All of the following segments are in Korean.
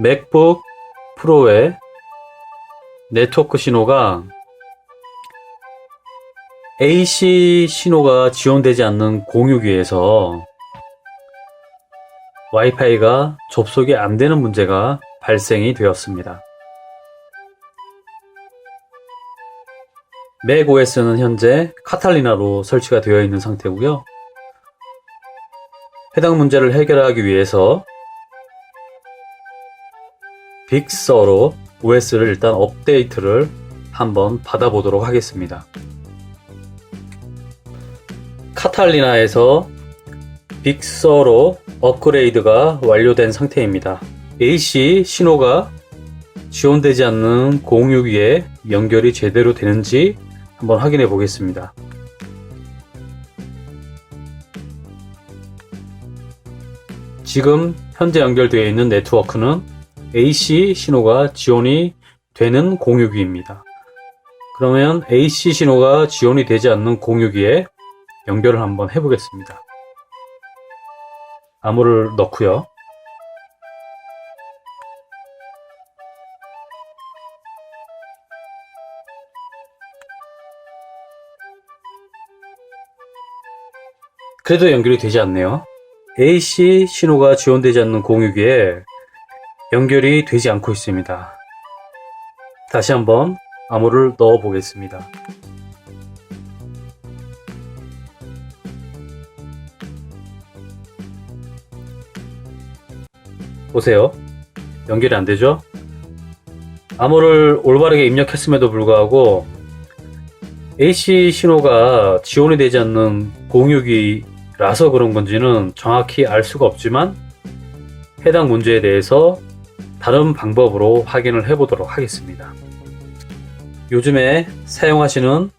맥북 프로의 네트워크 신호가 AC 신호가 지원되지 않는 공유기에서 와이파이가 접속이 안 되는 문제가 발생이 되었습니다. 맥OS는 현재 카탈리나로 설치가 되어 있는 상태고요. 해당 문제를 해결하기 위해서 빅서로 OS를 일단 업데이트를 한번 받아보도록 하겠습니다. 카탈리나에서 빅서로 업그레이드가 완료된 상태입니다. AC 신호가 지원되지 않는 공유기에 연결이 제대로 되는지 한번 확인해 보겠습니다. 지금 현재 연결되어 있는 네트워크는 AC 신호가 지원이 되는 공유기입니다. 그러면 AC 신호가 지원이 되지 않는 공유기에 연결을 한번 해보겠습니다. 암호를 넣고요. 그래도 연결이 되지 않네요. AC 신호가 지원되지 않는 공유기에 연결이 되지 않고 있습니다. 다시 한번 암호를 넣어 보겠습니다. 보세요. 연결이 안 되죠? 암호를 올바르게 입력했음에도 불구하고 AC 신호가 지원이 되지 않는 공유기라서 그런 건지는 정확히 알 수가 없지만 해당 문제에 대해서 다른 방법으로 확인을 해보도록 하겠습니다. 요즘에 사용하시는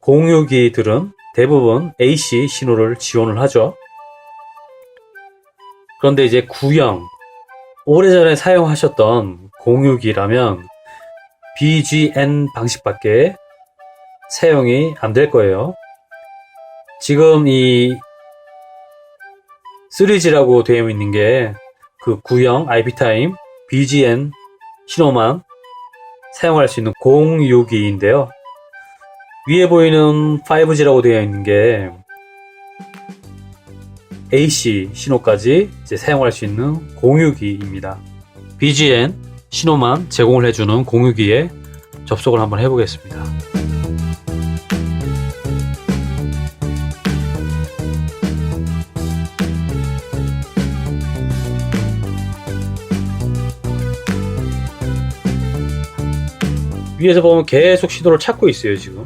공유기들은 대부분 AC 신호를 지원을 하죠. 그런데 이제 구형, 오래전에 사용하셨던 공유기라면 BGN 방식밖에 사용이 안 될 거예요. 지금 이 3G라고 되어 있는 게 그 구형 IP타임 BGN 신호만 사용할 수 있는 공유기인데요. 위에 보이는 5G라고 되어 있는 게 AC 신호까지 사용할 수 있는 공유기입니다. BGN 신호만 제공을 해주는 공유기에 접속을 한번 해보겠습니다. 위에서 보면 계속 시도를 찾고 있어요, 지금.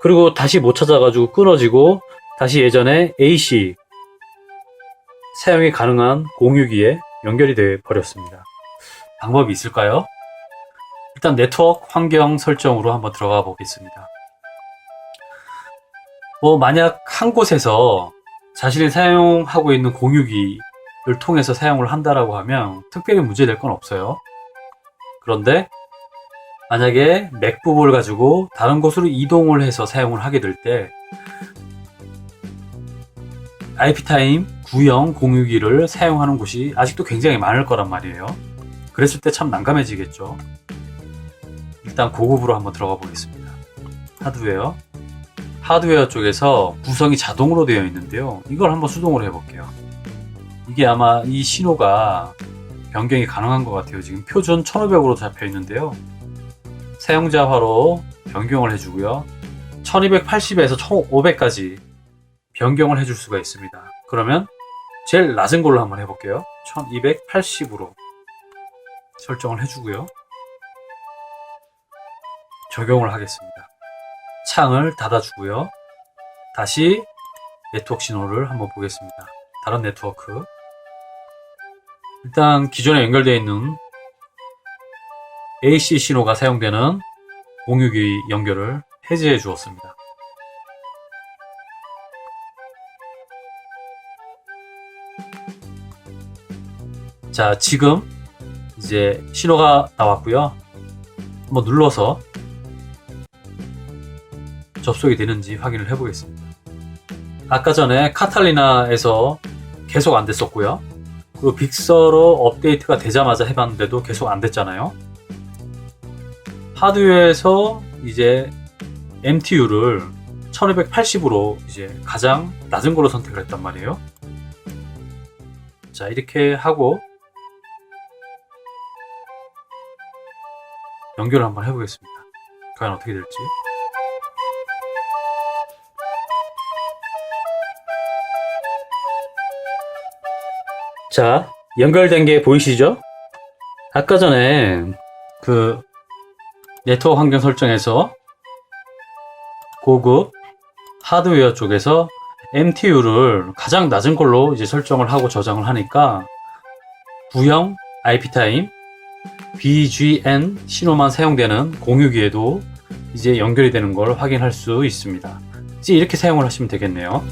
그리고 다시 못 찾아가지고 끊어지고 다시 예전에 AC 사용이 가능한 공유기에 연결이 되어 버렸습니다. 방법이 있을까요? 일단 네트워크 환경 설정으로 한번 들어가 보겠습니다. 뭐 만약 한 곳에서 자신이 사용하고 있는 공유기를 통해서 사용을 한다라고 하면 특별히 문제될 건 없어요. 그런데 만약에 맥북을 가지고 다른 곳으로 이동을 해서 사용을 하게 될 때 IP타임 구형 공유기를 사용하는 곳이 아직도 굉장히 많을 거란 말이에요. 그랬을 때 참 난감해지겠죠. 일단 고급으로 한번 들어가 보겠습니다. 하드웨어. 하드웨어 쪽에서 구성이 자동으로 되어 있는데요. 이걸 한번 수동으로 해볼게요. 이게 아마 이 신호가 변경이 가능한 것 같아요. 지금 표준 1500으로 잡혀 있는데요. 사용자화로 변경을 해주고요. 1280에서 1500까지 변경을 해줄 수가 있습니다. 그러면 제일 낮은 걸로 한번 해볼게요. 1280으로 설정을 해주고요. 적용을 하겠습니다. 창을 닫아주고요. 다시 네트워크 신호를 한번 보겠습니다. 다른 네트워크. 일단 기존에 연결되어 있는 AC 신호가 사용되는 공유기 연결을 해제해 주었습니다. 자, 지금 이제 신호가 나왔고요. 한번 눌러서 접속이 되는지 확인을 해 보겠습니다. 아까 전에 카탈리나에서 계속 안 됐었고요. 그리고 빅서로 업데이트가 되자마자 해봤는데도 계속 안 됐잖아요. 하드웨어에서 이제 MTU를 1280으로 이제 가장 낮은 걸로 선택을 했단 말이에요. 자, 이렇게 하고 연결을 한번 해보겠습니다. 과연 어떻게 될지. 자, 연결된 게 보이시죠? 아까 전에 그 네트워크 환경 설정에서 고급 하드웨어 쪽에서 MTU를 가장 낮은 걸로 이제 설정을 하고 저장을 하니까 구형 IP 타임 BGN 신호만 사용되는 공유기에도 이제 연결이 되는 걸 확인할 수 있습니다. 이제 이렇게 사용을 하시면 되겠네요.